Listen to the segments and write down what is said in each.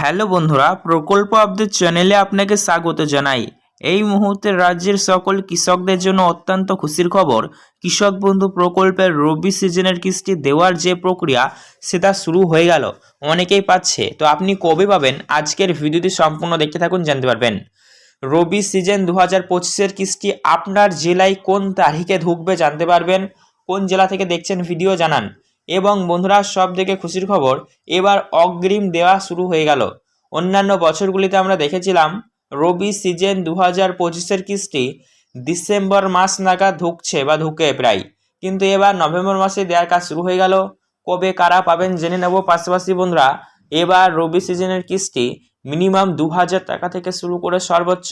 Hello বন্ধুরা, প্রকল্প update চ্যানেলে আপনাকে স্বাগত জানাই। এই মুহূর্তে রাজ্যের সকল কৃষকদের জন্য অত্যন্ত খুশির খবর, কৃষক বন্ধু প্রকল্পের রবি সিজনের কিস্তি দেওয়ার যে প্রক্রিয়া, সেটা শুরু হয়ে গেল। অনেকেই পাচ্ছে। তো আপনি কবে পাবেন? আজকের ভিডিওটি সম্পূর্ণ দেখতে থাকুন, জানতে পারবেন। রবি সিজন দু হাজার পঁচিশের কিস্তি আপনার জেলায় কোন তারিখে ঢুকবে জানতে পারবেন। কোন জেলা থেকে দেখছেন ভিডিও জানান। এবং বন্ধুরা সব থেকে খুশির খবর, এবার অগ্রিম দেওয়া শুরু হয়ে গেল। অন্যান্য বছরগুলিতে আমরা দেখেছিলাম, রবি সিজন দু হাজার পঁচিশের কিস্তি ডিসেম্বর মাস নাগাদ ঢুকছে বা ঢুকে প্রায়। কিন্তু এবার নভেম্বর মাসে দেওয়ার কাজ শুরু হয়ে গেল। কবে কারা পাবেন জেনে নেব। পাশাপাশি বন্ধুরা, এবার রবি সিজনের কিস্তি মিনিমাম দু হাজার টাকা থেকে শুরু করে সর্বোচ্চ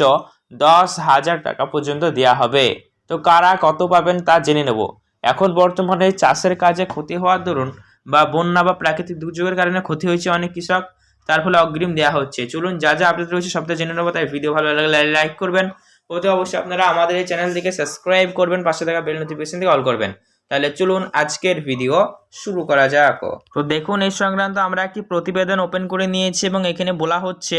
দশ হাজার টাকা পর্যন্ত দেওয়া হবে। তো কারা কত পাবেন তা জেনে নেব। এখন বর্তমানে চাষের কাজে ক্ষতি হওয়ার দরুন বা বন্যা বা প্রাকৃতিক দুর্যোগের কারণে ক্ষতি হয়েছে অনেক কৃষক, তার ফলে অগ্রিম দেওয়া হচ্ছে। চলুন, যা যা আপডেট রয়েছে সবটা জেনে নেব, তাই ভিডিও ভালো লাগলে লাইক করবেন। ওতে অবশ্যই আপনারা আমাদের এই চ্যানেলটিকে সাবস্ক্রাইব করবেন, পাশে থাকা বেল নোটিফিকেশন থেকে অল করবেন। তাহলে চলুন আজকের ভিডিও শুরু করা যাক। তো দেখুন, এই সংক্রান্ত আমরা একটি প্রতিবেদন ওপেন করে নিয়েছি এবং এখানে বলা হচ্ছে,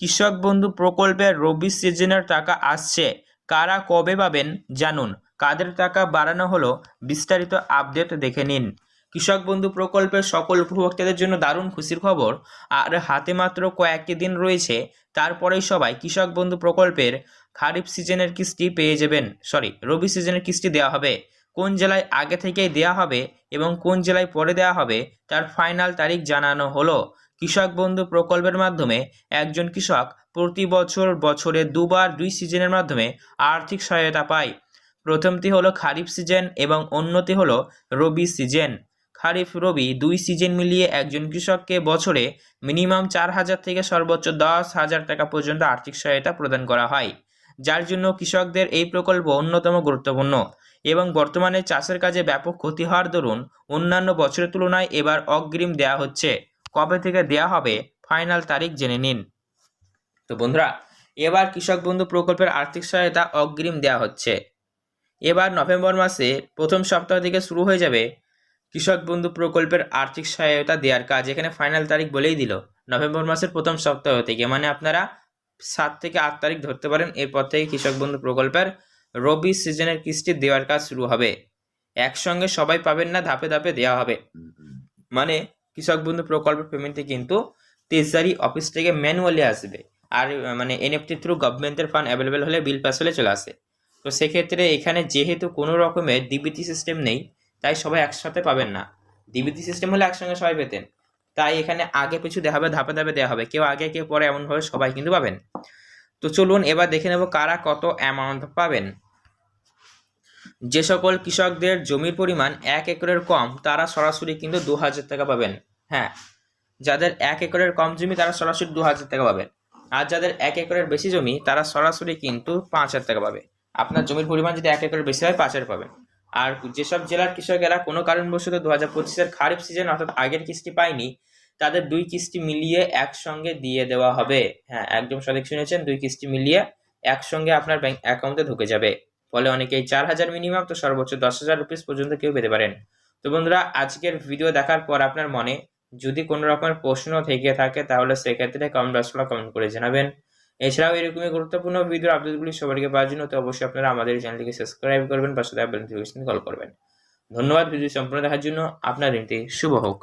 কৃষক বন্ধু প্রকল্পের রবি সিজনের টাকা আসছে। কারা কবে পাবেন জানুন। কাদের টাকা বাড়ানো হলো বিস্তারিত আপডেট দেখে নিন। কৃষক বন্ধু প্রকল্পের সকল উপভোক্তাদের জন্য দারুণ খুশির খবর। আর হাতে মাত্র কয়েকটি দিন রয়েছে, তারপরেই সবাই কৃষক বন্ধু প্রকল্পের খারিফ সিজনের কিস্তি পেয়ে যাবেন। সরি, রবি সিজনের কিস্তি দেওয়া হবে। কোন জেলায় আগে থেকেই দেওয়া হবে এবং কোন জেলায় পরে দেওয়া হবে, তার ফাইনাল তারিখ জানানো হলো। কৃষক বন্ধু প্রকল্পের মাধ্যমে একজন কৃষক প্রতি বছর বছরে দুবার দুই সিজনের মাধ্যমে আর্থিক সহায়তা পায়। প্রথমটি হলো খারিফ সিজন এবং অন্যটি হলো রবি সিজন। খারিফ রবি দুই সিজন মিলিয়ে একজন কৃষককে বছরে মিনিমাম চার হাজার থেকে সর্বোচ্চ দশ হাজার টাকা পর্যন্ত আর্থিক সহায়তা প্রদান করা হয়। যার জন্য কৃষকদের এই প্রকল্প অন্যতম গুরুত্বপূর্ণ এবং বর্তমানে চাষের কাজে ব্যাপক ক্ষতি হওয়ার দরুন অন্যান্য বছরের তুলনায় এবার অগ্রিম দেয়া হচ্ছে। কবে থেকে দেয়া হবে ফাইনাল তারিখ জেনে নিন। তো বন্ধুরা, এবার কৃষক বন্ধু প্রকল্পের আর্থিক সহায়তা অগ্রিম দেওয়া হচ্ছে। এবার নভেম্বর মাসে প্রথম সপ্তাহ থেকে শুরু হয়ে যাবে কৃষক বন্ধু প্রকল্পের আর্থিক সহায়তা দেওয়ার কাজ। এখানে ফাইনাল তারিখ বলেই দিল। নভেম্বর মাসের প্রথম সপ্তাহ থেকে মানে আপনারা সাত থেকে আট তারিখ ধরতে পারেন, এরপর থেকে কৃষক বন্ধু প্রকল্পের রবি সিজনের কিস্তি দেওয়ার কাজ শুরু হবে। একসঙ্গে সবাই পাবেন না, ধাপে ধাপে দেওয়া হবে। মানে কৃষক বন্ধু প্রকল্পের পেমেন্টে কিন্তু তেজারি অফিস থেকে ম্যানুয়ালি আসবে। আর মানে এনএফটি থ্রু গভর্নমেন্টের ফান্ড অ্যাভেলেবেল হলে বিল পাস হলে চলে আসে। তো সেক্ষেত্রে এখানে যেহেতু কোনো রকমের ডিবিটি সিস্টেম নেই, তাই সবাই একসাথে পাবেন না। ডিবিটি সিস্টেম হলে একসঙ্গে সবাই পেতেন। তাই এখানে আগে পিছু দেওয়া হবে, ধাপে ধাপে দেওয়া হবে। কেউ আগে, কেউ পরে এমনভাবে সবাই কিন্তু পাবেন। তো চলুন এবার দেখে নেব কারা কত অ্যামাউন্ট পাবেন। যে সকল কৃষকদের জমির পরিমাণ এক একরের কম, তারা সরাসরি কিন্তু দু হাজার টাকা পাবেন। হ্যাঁ যাদের এক একরের কম জমি, তারা সরাসরি দু হাজার টাকা পাবেন। আর যাদের এক একরের বেশি জমি, তারা সরাসরি কিন্তু পাঁচ হাজার টাকা পাবে। আপনার জমির পরিমাণ যদি এক একরের বেশি হয়, পাঁচ হাজার পাবেন। আর যেসব জেলার কৃষকেরা কোনো কারণবশত দু হাজার পঁচিশের খারিফ সিজন অর্থাৎ আগের কিস্তি পায়নি, তাদের দুই কিস্তি মিলিয়ে একসঙ্গে দিয়ে দেওয়া হবে। হ্যাঁ একদম সঠিক শুনেছেন, দুই কিস্তি মিলিয়ে একসঙ্গে আপনার ব্যাংক অ্যাকাউন্টে ঢুকে যাবে। ফলে অনেকেই চার হাজার মিনিমাম তো সর্বোচ্চ দশ হাজার রুপিস পর্যন্ত কেউ পেতে পারেন। তো বন্ধুরা, আজকের ভিডিও দেখার পর আপনার মনে যদি কোনো রকমের প্রশ্ন থেকে থাকে, তাহলে সেক্ষেত্রে কমেন্ট বক্সে কমেন্ট করে জানাবেন। এছাড়াও এরকমই গুরুত্বপূর্ণ ভিডিও আপডেটগুলি সবাইকে পাওয়ার জন্য তো অবশ্যই আপনারা আমাদের চ্যানেলটিকে সাবস্ক্রাইব করবেন, পাশে নোটিফিকেশন কল করবেন। ধন্যবাদ ভিডিও সম্পূর্ণ দেখার জন্য। আপনার দিনটি শুভ হোক।